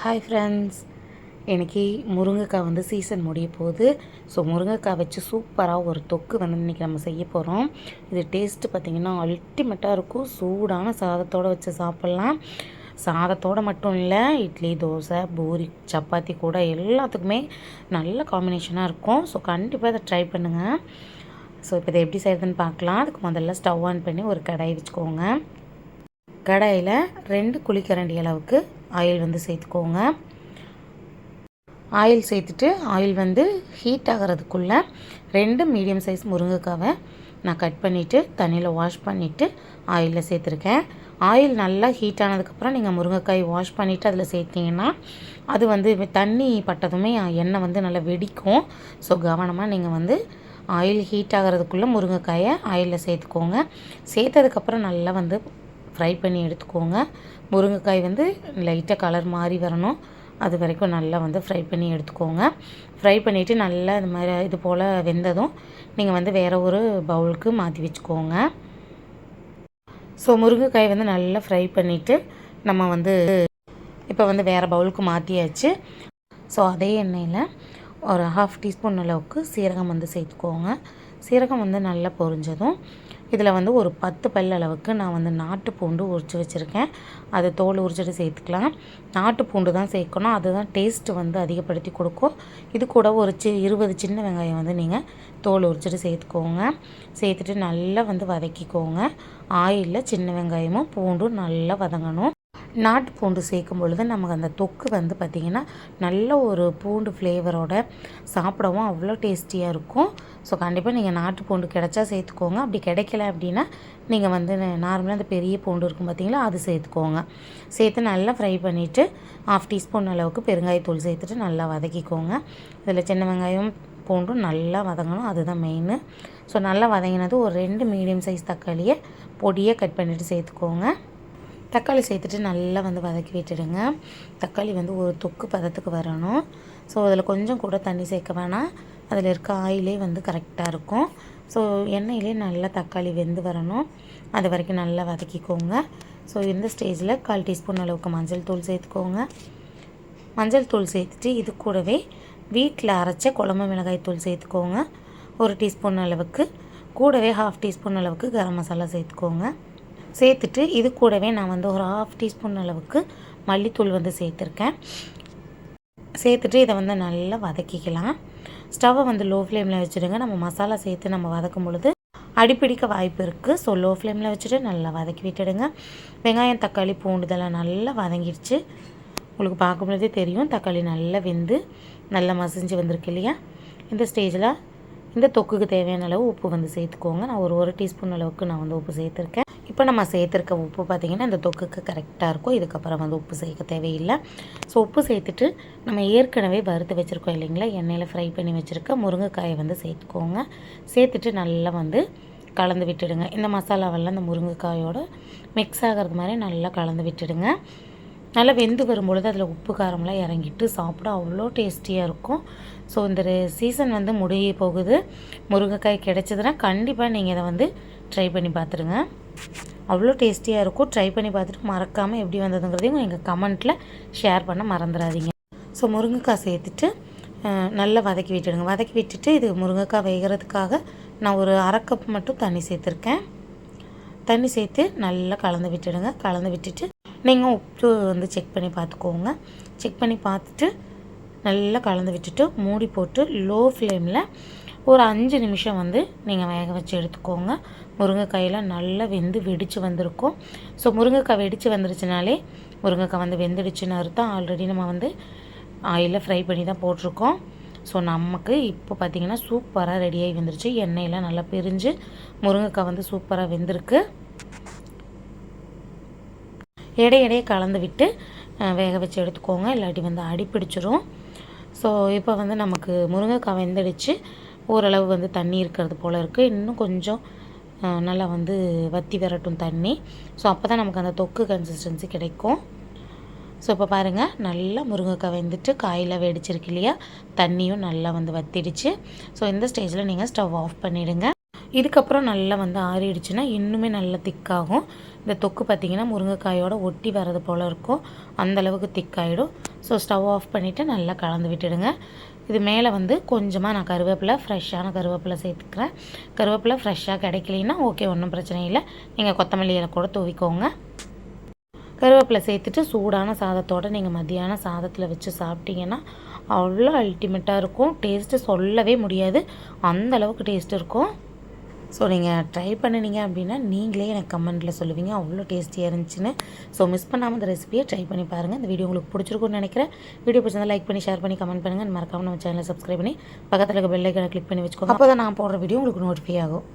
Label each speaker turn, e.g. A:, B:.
A: Hi friends இன்றைக்கி முருங்கைக்காய் வந்து சீசன் முடிய போகுது. ஸோ முருங்கைக்காய் வச்சு சூப்பராக ஒரு தொக்கு வந்து இன்றைக்கி நம்ம செய்ய போகிறோம் இது டேஸ்ட்டு பார்த்திங்கன்னா அல்டிமேட்டாக இருக்கும். சூடான சாதத்தோடு வச்சு சாப்பிட்லாம். சாதத்தோடு மட்டும் இல்லை இட்லி தோசை பூரி சப்பாத்தி கூட எல்லாத்துக்குமே நல்ல காம்பினேஷனாக இருக்கும். ஸோ கண்டிப்பாக இதை ட்ரை பண்ணுங்கள் ஸோ இப்போ இதை எப்படி செய்கிறதுன்னு பார்க்கலாம். அதுக்கு முதல்ல ஸ்டவ் ஆன் பண்ணி ஒரு கடாய் வச்சுக்கோங்க. கடாயில் ரெண்டு குழிக்கரண்டி அளவுக்கு ஆயில் வந்து சேர்த்துக்கோங்க. ஆயில் சேர்த்துட்டு ஆயில் வந்து ஹீட் ஆகிறதுக்குள்ளே ரெண்டு மீடியம் சைஸ் முருங்கைக்காவை நான் கட் பண்ணிவிட்டு தண்ணியில் வாஷ் பண்ணிவிட்டு ஆயிலில் சேர்த்துருக்கேன். ஆயில் நல்லா ஹீட் ஆனதுக்கப்புறம் நீங்கள் முருங்கைக்காய் வாஷ் பண்ணிவிட்டு அதில் சேர்த்திங்கன்னா அது வந்து தண்ணி பட்டதுமே எண்ணெய் வந்து நல்லா வெடிக்கும். ஸோ கவனமாக நீங்கள் வந்து ஆயில் ஹீட் ஆகிறதுக்குள்ளே முருங்கைக்காயை ஆயிலில் சேர்த்துக்கோங்க. சேர்த்ததுக்கப்புறம் நல்லா வந்து ஃப்ரை பண்ணி எடுத்துக்கோங்க. முருங்கைக்காய் வந்து லைட்டாக கலர் மாறி வரணும். அது வரைக்கும் நல்லா வந்து ஃப்ரை பண்ணி எடுத்துக்கோங்க. ஃப்ரை பண்ணிவிட்டு நல்லா இது மாதிரி இது போல் வெந்ததும் நீங்கள் வந்து வேறு ஒரு பவுலுக்கு மாற்றி வச்சுக்கோங்க. ஸோ முருங்கைக்காய் வந்து நல்லா ஃப்ரை பண்ணிவிட்டு நம்ம வந்து இப்போ வந்து வேறு பவுலுக்கு மாற்றியாச்சு ஸோ அதே எண்ணெயில் ஒரு ஹாஃப் டீஸ்பூன் அளவுக்கு சீரகம் வந்து சேர்த்துக்கோங்க. சீரகம் வந்து நல்லா பொரிஞ்சதும் இதில் வந்து ஒரு பத்து பல் அளவுக்கு நான் வந்து நாட்டு பூண்டு உரித்து வச்சுருக்கேன். அதை தோல் உரிச்சிட்டு சேர்த்துக்கலாம். நாட்டு பூண்டு தான் சேர்க்கணும். அதுதான் டேஸ்ட்டு வந்து அதிகப்படுத்தி கொடுக்கும். இது கூட ஒரு சி இருபது சின்ன வெங்காயம் வந்து நீங்கள் தோல் உரிச்சிட்டு சேர்த்துக்கோங்க. சேர்த்துட்டு நல்லா வந்து வதக்கிக்கோங்க. ஆயிலில் சின்ன வெங்காயமும் பூண்டும் நல்லா வதங்கணும். நாட்டு பூண்டு சேர்க்கும் பொழுது நமக்கு அந்த தொக்கு வந்து பார்த்திங்கன்னா நல்ல ஒரு பூண்டு ஃப்ளேவரோட சாப்பிடவும் அவ்வளோ டேஸ்டியாக இருக்கும். ஸோ கண்டிப்பாக நீங்கள் நாட்டு பூண்டு கிடச்சா சேர்த்துக்கோங்க. அப்படி கிடைக்கல அப்படின்னா நீங்கள் வந்து நார்மலாக அந்த பெரிய பூண்டு இருக்கும் பார்த்திங்களா அது சேர்த்துக்கோங்க. சேர்த்து நல்லா ஃப்ரை பண்ணிவிட்டு ஆஃப் டீஸ்பூன் அளவுக்கு பெருங்காயத்தூள் சேர்த்துட்டு நல்லா வதக்கிக்கோங்க. இதில் சின்ன வெங்காயம் பூண்டும் நல்லா வதங்கணும். அதுதான் மெயின் ஸோ நல்லா வதங்கினது ஒரு ரெண்டு மீடியம் சைஸ் தக்காளியை பொடியை கட் பண்ணிவிட்டு சேர்த்துக்கோங்க. தக்காளி சேர்த்துட்டு நல்லா வந்து வதக்கி விட்டுடுங்க. தக்காளி வந்து ஒரு தொக்கு பதத்துக்கு வரணும். ஸோ அதில் கொஞ்சம் கூட தண்ணி சேர்க்க வேணாம். அதில் இருக்க ஆயிலே வந்து கரெக்டாக இருக்கும். ஸோ எண்ணெயிலே நல்லா தக்காளி வெந்து வரணும். அது வரைக்கும் நல்லா வதக்கிக்கோங்க. ஸோ இந்த ஸ்டேஜில் கால் டீஸ்பூன் அளவுக்கு மஞ்சள் தூள் சேர்த்துக்கோங்க. மஞ்சள் தூள் சேர்த்துட்டு இது கூடவே வீட்டில் அரைச்ச குழம்பு மிளகாய் தூள் சேர்த்துக்கோங்க. ஒரு டீஸ்பூன் அளவுக்கு. கூடவே ஹாஃப் டீஸ்பூன் அளவுக்கு கரம் மசாலா சேர்த்துக்கோங்க. சேர்த்துட்டு இது கூடவே நான் வந்து ஒரு ஹாஃப் டீஸ்பூன் அளவுக்கு மல்லித்தூள் வந்து சேர்த்துருக்கேன். சேர்த்துட்டு இதை வந்து நல்லா வதக்கிக்கலாம். ஸ்டவ்வை வந்து லோ ஃப்ளேமில் வச்சுடுங்க. நம்ம மசாலா சேர்த்து நம்ம வதக்கும் பொழுது அடிப்பிடிக்க வாய்ப்பு இருக்குது ஸோ லோ ஃப்ளேமில் வச்சுட்டு நல்லா வதக்கி விட்டுடுங்க. வெங்காயம் தக்காளி பூண்டு இதெல்லாம் நல்லா வதங்கிடுச்சு. உங்களுக்கு பார்க்கும் பொழுதே தெரியும். தக்காளி நல்லா வெந்து நல்லா மசிஞ்சு வந்திருக்கு இல்லையா? இந்த ஸ்டேஜில் இந்த தொக்குக்கு தேவையான அளவு உப்பு வந்து சேர்த்துக்கோங்க. நான் ஒரு ஒரு டீஸ்பூன் அளவுக்கு நான் வந்து உப்பு சேர்த்துருக்கேன். இப்போ நம்ம சேர்த்துருக்க உப்பு பார்த்திங்கன்னா இந்த தொக்குக்கு கரெக்டாக இருக்கும். இதுக்கப்புறம் வந்து உப்பு சேர்க்க தேவையில்லை. ஸோ உப்பு சேர்த்துட்டு நம்ம ஏற்கனவே வறுத்து வச்சுருக்கோம் இல்லைங்களா? எண்ணெயில் ஃப்ரை பண்ணி வச்சுருக்க முருங்கைக்காயை வந்து சேர்த்துக்கோங்க. சேர்த்துட்டு நல்லா வந்து கலந்து விட்டுடுங்க. இந்த மசாலாவெல்லாம் இந்த முருங்கைக்காயோட மிக்ஸ் ஆகிறது மாதிரி நல்லா கலந்து விட்டுடுங்க. நல்லா வெந்து வரும்பொழுது அதில் உப்பு காரம்லாம் இறங்கிட்டு சாப்பிட அவ்வளோ டேஸ்டியாக இருக்கும். ஸோ இந்த சீசன் வந்து முடிய போகுது. முருங்கைக்காய் கிடைச்சதுன்னா கண்டிப்பாக நீங்கள் இதை வந்து ட்ரை பண்ணி பார்த்துருங்க அவ்வளோ டேஸ்டியாக இருக்கும். ட்ரை பண்ணி பார்த்துட்டு மறக்காமல் எப்படி வந்ததுங்கிறதையும் எங்கள் கமெண்ட்டில் ஷேர் பண்ண மறந்துடாதீங்க. ஸோ முருங்கைக்காய் சேர்த்துட்டு நல்லா வதக்கி விட்டுடுங்க. வதக்கி விட்டுட்டு இது முருங்கைக்காய் வேகிறதுக்காக நான் ஒரு அரை கப் மட்டும் தண்ணி சேர்த்துருக்கேன். தண்ணி சேர்த்து நல்லா கலந்து விட்டுடுங்க. கலந்து விட்டுட்டு நீங்கள் உப்பு வந்து செக் பண்ணி பார்த்துக்கோங்க. செக் பண்ணி பார்த்துட்டு நல்லா கலந்து விட்டுட்டு மூடி போட்டு லோ ஃப்ளேமில் ஒரு அஞ்சு நிமிஷம் வந்து நீங்கள் வேக வச்சு எடுத்துக்கோங்க. முருங்கைக்காயெல்லாம் நல்லா வெந்து வெடித்து வந்திருக்கும். ஸோ முருங்கைக்காய் வெடித்து வந்துருச்சுனாலே முருங்கைக்காய் வந்து வெந்துடுச்சுன்னு அர்த்தம். ஆல்ரெடி நம்ம வந்து ஆயிலில் ஃப்ரை பண்ணி தான் போட்டிருக்கோம். ஸோ நமக்கு இப்போ பார்த்திங்கன்னா சூப்பராக ரெடியாகி வந்துருச்சு. எண்ணெயெல்லாம் நல்லா பிரிஞ்சு முருங்கைக்காய் வந்து சூப்பராக வெந்திருக்கு. இடையிடையே கலந்து விட்டு வேக வச்சு எடுத்துக்கோங்க. இல்லாட்டி வந்து அடி பிடிச்சிரும் ஸோ இப்போ வந்து நமக்கு முருங்கைக்காய் வெந்துடுச்சு. ஓரளவு வந்து தண்ணி இருக்கிறது போல் இருக்குது இன்னும் கொஞ்சம் நல்லா வந்து வத்தி விரட்டும் தண்ணி. ஸோ அப்போ தான் நமக்கு அந்த தொக்கு கன்சிஸ்டன்சி கிடைக்கும். ஸோ இப்போ பாருங்கள் நல்லா முருங்கைக்காய் வெந்துட்டு காயில் வெடிச்சிருக்கு இல்லையா? தண்ணியும் நல்லா வந்து வத்திடுச்சு. ஸோ இந்த ஸ்டேஜில் நீங்கள் ஸ்டவ் ஆஃப் பண்ணிவிடுங்க இதுக்கப்புறம் நல்லா வந்து ஆறிடுச்சுன்னா இன்னுமே நல்லா திக்காகும். இந்த தொக்கு பார்த்திங்கன்னா முருங்கைக்காயோட ஒட்டி வர்றது போல் இருக்கும். அந்தளவுக்கு திக்காயிடும். ஸோ ஸ்டவ் ஆஃப் பண்ணிவிட்டு நல்லா கலந்து விட்டுடுங்க. இது மேலே வந்து கொஞ்சமாக நான் கருவேப்பிலை ஃப்ரெஷ்ஷான கருவேப்பிலை சேர்த்துக்கிறேன். கருவேப்பிலை ஃப்ரெஷ்ஷாக கிடைக்கலனா ஓகே ஒன்றும் பிரச்சனை இல்லை. நீங்கள் கொத்தமல்லி இலை கூட தூவிக்கோங்க. கருவேப்பிலை சேர்த்துட்டு சூடான சாதத்தோடு நீங்கள் மதியான சாதத்தில் வச்சு சாப்பிட்டீங்கன்னா அவ்வளோ அல்டிமேட்டாக இருக்கும். டேஸ்ட்டு சொல்லவே முடியாது. அந்த அளவுக்கு டேஸ்ட் இருக்கும். ஸோ நீங்கள் ட்ரை பண்ணினீங்க அப்படின்னா நீங்களே எனக்கு கமெண்ட்டில் சொல்லுவீங்க. அவ்வளோ டேஸ்டியாக இருந்துச்சுன்னு. ஸோ மிஸ் பண்ணாமல் இந்த ரெசிபியை ட்ரை பண்ணி பாருங்கள் இந்த வீடியோ உங்களுக்கு பிடிச்சிருக்கும்னு நினைக்கிறேன். வீடியோ பிடிச்சிருந்தா லைக் பண்ணி ஷேர் பண்ணி கமெண்ட் பண்ணுங்கள் மறக்காமல் நம்ம சேனலை சப்ஸ்கிரைப் பண்ணி பக்கத்தில் இருக்க பெல்லைக்கனை கிளிக் பண்ணி வச்சுக்கோங்க. அப்போ தான் நான் போடுற வீடியோ உங்களுக்கு நோட்டிஃபை ஆகும்.